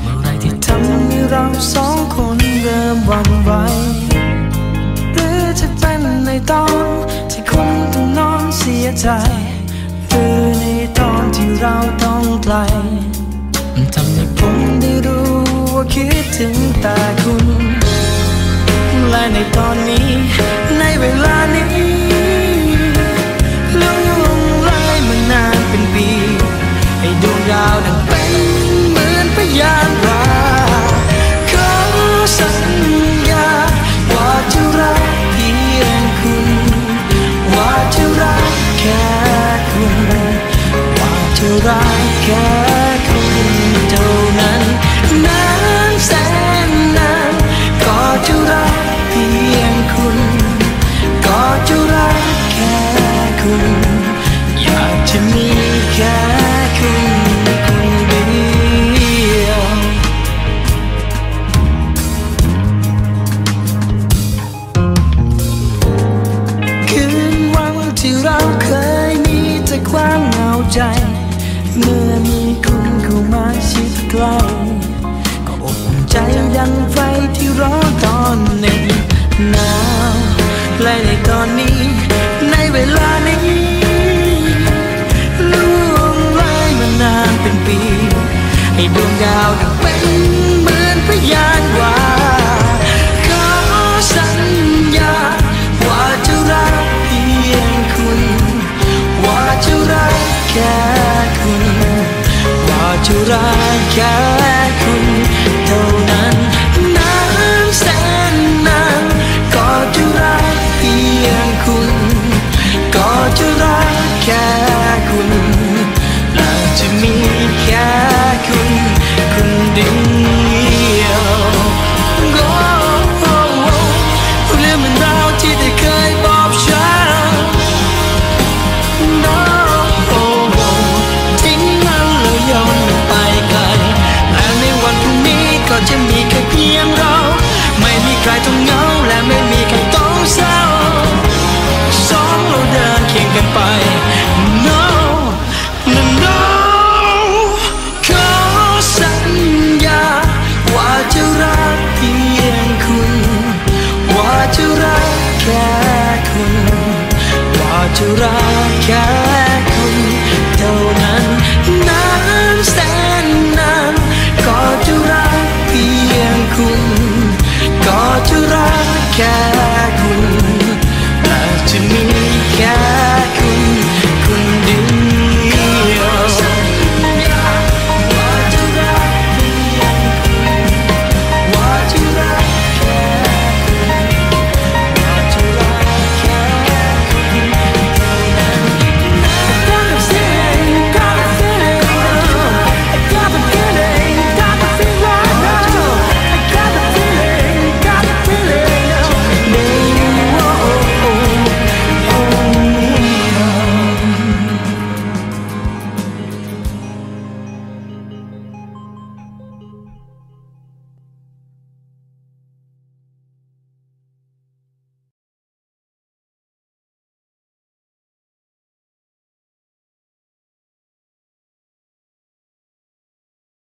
เมื่อไรที่ทำให้เราสองคนเริ่มหวั่นไหวหรือจะเป็นในตอนที่คุณต้องนอนเสียใจหรือในตอนที่เราต้องไกลทำให้ผมได้รู้ว่าคิดถึงแต่คุณและในตอนนี้ รักแค่คุณเท่านั้นนานแสนนานก็จะรักเพียงคุณ ก็จะรักแค่คุณ อยากจะมีแค่คุณคนเดียวคืนวันที่เราเคยมีแต่ความเหงาใจ เมื่อมีคุณเข้ามาชิดใกล้ก็อบอุ่นใจดังไฟที่ร้อนตอนหนึ่งหนาวและในตอนนี้ ในเวลานี้ล่วงเลยมานานเป็นปี ให้ดวงดาวนั้นเป็นเหมือนพยานว่าขอสัญญาว่าจะรักเพียงคุณ ว่าจะรักแค่ ว่าจะรักแค่คุณเท่านั้นนานแสนนานก็จะรักเพียงคุณ ก็จะรักแค่คุณและจะมีแค่คุณคนเดียว รักแค่